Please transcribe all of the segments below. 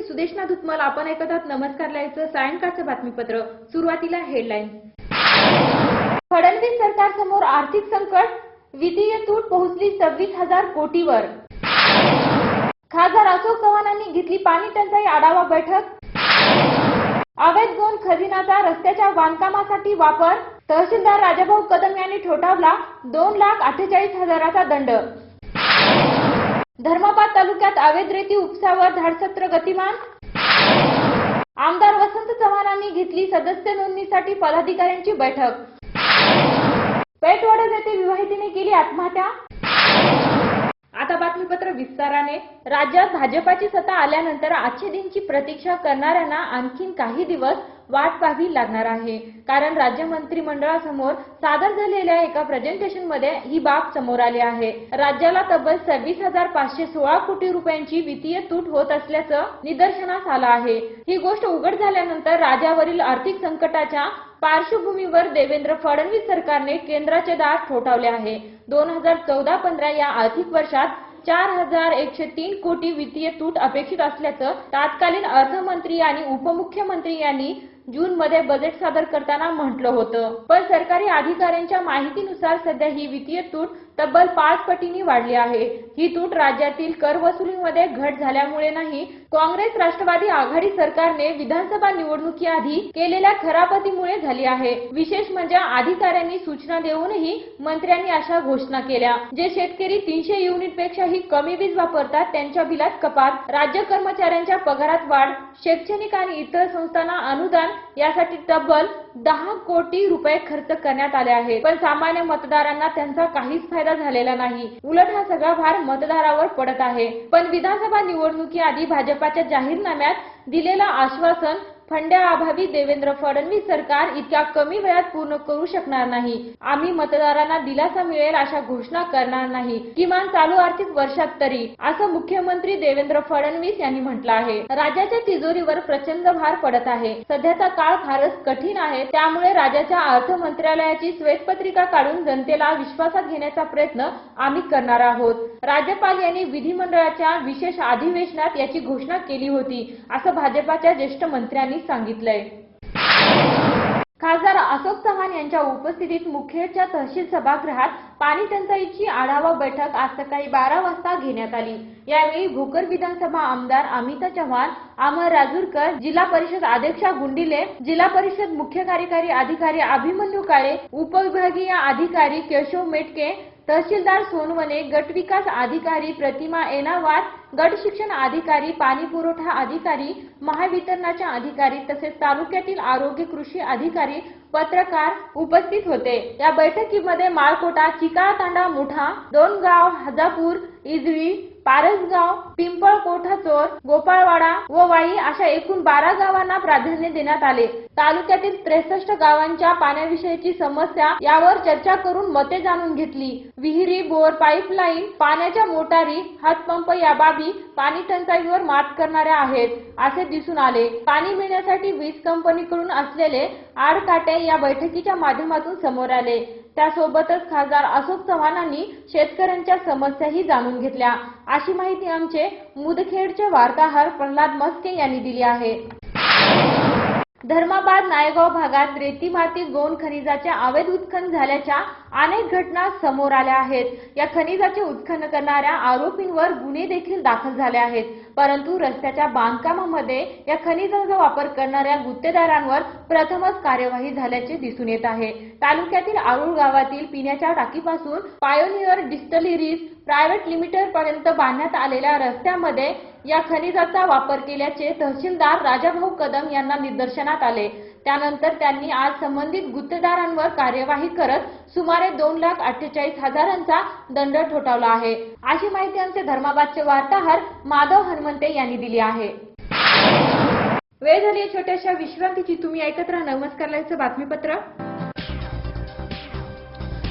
मी सुदेशना धुतमल आपण ऐकत आहात नमस्कार लाईव्हचं सायंकाळचं बातमीपत्र. सुरुवातीला हेडलाईन फडणवीस सरकारसमोर आर्थिक संकट वित्तीय तूट पोहोचली सव्वीस हजार कोटीवर. खासदार अशोक चव्हाणांनी घेतली पाणी टंचाई आढावा बैठक. अवैध गोंद खजिनाचा रस्त्याच्या बांधकामासाठी वापर तहसीलदार राजाभाऊ कदम यांनी ठोठावला दोन लाख अठ्ठेचाळीस हजाराचा दंड. धर्माबाद तालुक्यात अवैध रेती उपसावर धाडसत्र गतिमान? आमदार वसंत चव्हाणांनी घेतली सदस्य नोंदणीसाठी पदाधिकाऱ्यांची बैठक. पेठवाडा येथे विवाहितीने केली आत्महत्या? आता बातमीपत्र विस्ताराने. राज्यात भाजपाची सत्ता आल्यानंतर आजचे दिनची प्रतीक्षा करणाऱ्यांना आणखीन काही दिवस वाट पाहावी लागणार आहे. कारण राज्य मंत्रिमंडळासमोर सादर झालेल्या एका प्रेझेंटेशनमध्ये ही बाब समोर आली आहे. राज्याला तब्बल सव्वीस हजार पाचशे सोळा कोटी रुपयांची वित्तीय तूट होत असल्याचं निदर्शनास आलं आहे. ही गोष्ट उघड झाल्यानंतर राज्यावरील आर्थिक संकटाच्या पार्श्वभूमीवर देवेंद्र फडणवीस सरकारने केंद्राचे दार ठोठावले आहे. दोन हजार चौदा पंधरा या आर्थिक वर्षात चार हजार एकशे तीन कोटी वित्तीय तूट अपेक्षित असल्याचं तत्कालीन अर्थमंत्री आणि उपमुख्यमंत्री यांनी जून मध्ये बजेट सादर करताना म्हटलं होतं. पण सरकारी अधिकाऱ्यांच्या माहितीनुसार सध्या ही वित्तीय तूट तब्बल पाच पटींनी वाढली आहे. ही तूट राज्यातील कर वसुलीमध्ये घट झाल्यामुळे नाही काँग्रेस राष्ट्रवादी आघाडी सरकारने विधानसभा निवडणुकीआधी केलेल्या खरापतीमुळे झाली आहे. विशेष म्हणजे अधिकाऱ्यांनी सूचना देऊनही मंत्र्यांनी अशा घोषणा केल्या. जे शेतकरी तीनशे युनिट पेक्षाही कमी वीज वापरतात त्यांच्या बिलात कपात राज्य कर्मचाऱ्यांच्या पगारात वाढ शैक्षणिक आणि इतर संस्थांना अनुदान यासाठी तब्बल दहा कोटी रुपये खर्च करण्यात आले आहे पण सामान्य मतदारांना त्यांचा काहीच फायदा झालेला नाही. उलट हा सगळा भार मतदारावर पडत आहे. पण विधानसभा निवडणुकीआधी भाजपाच्या जाहीरनाम्यात दिलेलं आश्वासन फंड्याअभावी देवेंद्र फडणवीस सरकार इतक्या कमी वेळात पूर्ण करू शकणार नाही. आम्ही मतदारांना दिलासा मिळेल अशा घोषणा करणार नाही. किमान चालू आर्थिक वर्षात तरी असं मुख्यमंत्री देवेंद्र फडणवीस यांनी म्हटलं आहे. राज्याच्या तिजोरीवर प्रचंड भार पडत आहे. सध्याचा काळ फारच कठीण आहे. त्यामुळे राज्याच्या अर्थ मंत्रालयाची श्वेतपत्रिका काढून जनतेला विश्वासात घेण्याचा प्रयत्न आम्ही करणार आहोत. राज्यपाल यांनी विधिमंडळाच्या विशेष अधिवेशनात याची घोषणा केली होती असं भाजपाच्या ज्येष्ठ मंत्र्यांनी सांगितलंय. खासदार अशोक चव्हाण यांच्या उपस्थितीत मुखेडच्या तहसील सभागृहात पाणी टंचाईची आढावा बैठक आज सकाळी बारा वाजता घेण्यात आली. यावेळी भोकर विधानसभा आमदार अमिता चव्हाण अमर राजूरकर जिल्हा परिषद अध्यक्षा गुंडिले जिल्हा परिषद मुख्य कार्यकारी अधिकारी अभिमन्यू काळे उपविभागीय अधिकारी केशव मेटके तहसीलदार सोनवणे गट विकास अधिकारी प्रतिमा एनावार गट शिक्षण अधिकारी पाणी पुरवठा अधिकारी महावितरणाच्या अधिकारी तसेच तालुक्यातील आरोग्य कृषी अधिकारी पत्रकार उपस्थित होते. या बैठकीमध्ये माळकोटा चिकाळतांडा मुठा दोन गाव हजापूर इजवी पारसगाव पिंपळ कोठाचोर गोपाळवाडा व वाई अशा एकूण बारा गावांना प्राधान्य देण्यात आले. तालुक्यातील त्रेसष्ट गावांच्या पाण्याविषयीची समस्या यावर चर्चा करून मते जाणून घेतली. विहिरी बोर पाईपलाईन पाण्याच्या मोटारी हातपंप या बाबी पाणी टंचाईवर मात करणाऱ्या आहेत असे दिसून आले. पाणी मिळण्यासाठी वीज कंपनीकडून असलेले आडकाटे या बैठकीच्या माध्यमातून समोर आले. त्यासोबतच खासदार अशोक चव्हाणांनी शेतकऱ्यांच्या समस्याही जाणून घेतल्या. अशी माहिती आमचे मुदखेडचे वार्ताहर प्रल्हाद मस्के यांनी दिली आहे. धर्माबाद नायगाव भागात रेती माती गोंद खनिजाचे अवैध उत्खनन झाल्याच्या अनेक घटना समोर आल्या आहेत. या खनिजाचे उत्खनन करणाऱ्या आरोपींवर गुन्हे देखील दाखल झाले आहेत. परंतु रस्त्याच्या बांधकामामध्ये या खनिजांचा वापर करणाऱ्या गुत्तेदारांवर प्रथमच कार्यवाही झाल्याचे दिसून येत आहे. तालुक्यातील आरुळ गावातील पिण्याच्या टाकीपासून पायोनियर डिस्टलरीज प्रायव्हेट लिमिटेड पर्यंत बांधण्यात आलेल्या रस्त्यामध्ये या खनिजाचा वापर केल्याचे तहसीलदार राजाभाऊ कदम यांना निदर्शनात आले. त्यानंतर त्यांनी आज संबंधित गुत्तेदारांवर कार्यवाही करत सुमारे दोन लाख अठ्ठेचाळीस हजारांचा दंड ठोठावला आहे. अशी माहिती आमचे धर्माबादचे वार्ताहर माधव हनुमंते यांनी दिली आहे. वेळ झाली छोट्याशा विश्रांतीची. तुम्ही ऐकत राहा नमस्कार बातमीपत्र.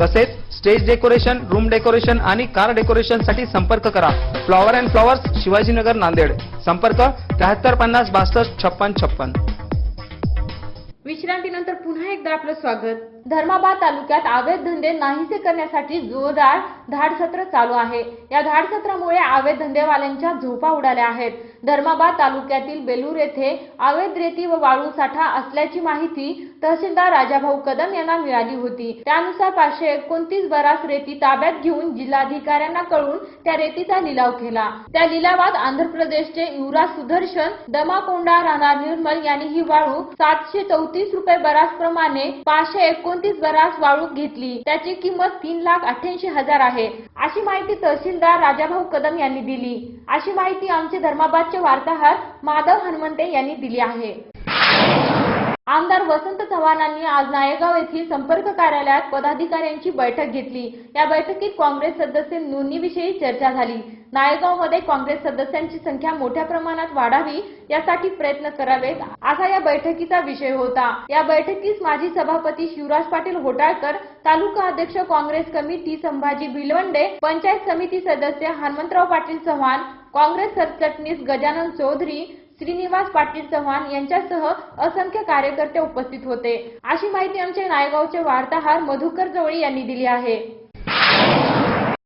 तसेच स्टेज डेकोरेशन रूम डेकोरेशन आणि कार डेकोरेशनसाठी संपर्क करा. Flower and flowers Shivajinagar Nanded. संपर्क त्र्याहत्तर पन्नास बासष्ट छप्पन छप्पन. विश्रांतीनंतर पुन्हा एकदा आपलं स्वागत. धर्माबाद तालुक्यात अवैध धंदे नाहीसे करण्यासाठी जोरदार धाडसत्र चालू आहे. या धाडसत्रामुळे अवैध धंदेवाल्यांच्या झोपा उडाल्या आहेत. धर्माबाद तालुक्यातील बेलूर येथे अवैध रेती व वाळू साठा असल्याची माहिती तहसीलदार राजाभाऊ कदम यांना मिळाली होती. त्यानुसार पाचशे एकोणतीस बरास रेती ताब्यात घेऊन जिल्हाधिकाऱ्यांना कळून त्या रेतीचा लिलाव केला. त्या लिलावात आंध्र प्रदेशचे युवराज सुदर्शन दमाकोंडा राणा निर्मल यांनी ही वाळू सातशे चौतीस रुपये बरास प्रमाणे पाचशे एकोण एकोणतीस बरास वाळू घेतली? त्याची किंमत तीन लाख अठ्ठ्याऐंशी हजार आहे. अशी माहिती तहसीलदार राजाभाऊ कदम यांनी दिली. अशी माहिती आमचे धर्माबादचे वार्ताहर माधव हनुमंते यांनी दिली आहे. आमदार वसंत चव्हाणांनी आज नायगाव येथील संपर्क कार्यालयात पदाधिकाऱ्यांची बैठक घेतली. या बैठकीत काँग्रेस सदस्य नोंदणीविषयी चर्चा झाली. नायगावमध्ये काँग्रेस सदस्यांची संख्या मोठ्या प्रमाणात वाढावी यासाठी प्रयत्न करावेत. असा या बैठकीचा विषय होता. या बैठकीस माजी सभापती शिवराज पाटील घोटाळकर तालुका अध्यक्ष काँग्रेस कमिटी संभाजी भिलवंडे पंचायत समिती सदस्य हनुमंतराव पाटील चव्हाण काँग्रेस सरचिटणीस गजानन चौधरी श्रीनिवास पाटील चव्हाण यांच्यासह असंख्य कार्यकर्ते उपस्थित होते. अशी माहिती आमचे नायगावचे वार्ताहर मधुकर जवळी यांनी दिली आहे.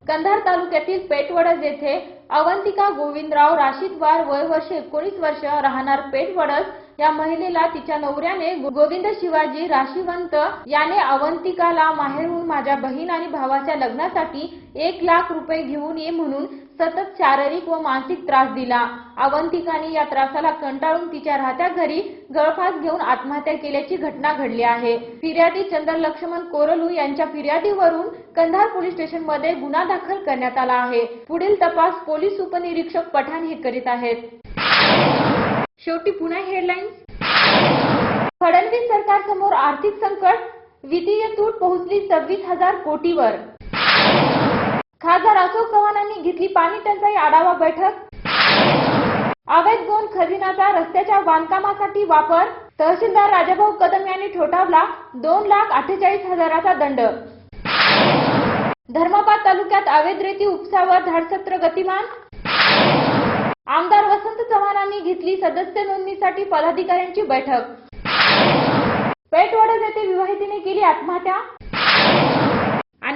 कंधार तालुक्यातील पेटवडस येथे अवंतिका गोविंदराव राशीदवार वय वर्ष एकोणीस वर्ष राहणार पेटवडस या महिलेला तिच्या नवऱ्याने गोविंद शिवाजी राशीवंत याने अवंतिकाला माहेरहून माझ्या बहीण आणि भावाच्या लग्नासाठी एक लाख रुपये घेऊन ये म्हणून सतत शारीरिक व मानसिक त्रास दिला. अवंतिकाने या त्रासाला कंटाळून तिच्या राहत्या घरी गळफास घेऊन आत्महत्या केल्याची घटना घडली आहे. फिर्यादी चंद्र लक्ष्मण कोरलू यांच्या फिर्यादीवरून कंधार पोलीस स्टेशनमध्ये गुन्हा दाखल करण्यात आला आहे. पुढील तपास पोलीस उपनिरीक्षक पठाण हे करीत आहेत. शेवटी पुन्हा हेडलाईन्स फडणवीस सरकारसमोर आर्थिक संकट वित्तीय तूट पोहोचली सव्वीस हजार कोटीवर. खासदार अशोक चव्हाणांनी घेतली पाणी टंचाई आढावा बैठक. अवैध गोंद खजिनाचा रस्त्याच्या बांधकामासाठी वापर. तहसीलदार राजाभाऊ कदम यांनी ठोठावला दोन लाख अठ्ठेचाळीस हजाराचा दंड. धर्माबाद तालुक्यात अवैध रेती उपसावर धाडसत्र गतिमान. आमदार वसंत चव्हाणांनी घेतली सदस्य नोंदणीसाठी पदाधिकाऱ्यांची बैठक. पेटवाडा येथे विवाहितीने केली आत्महत्या.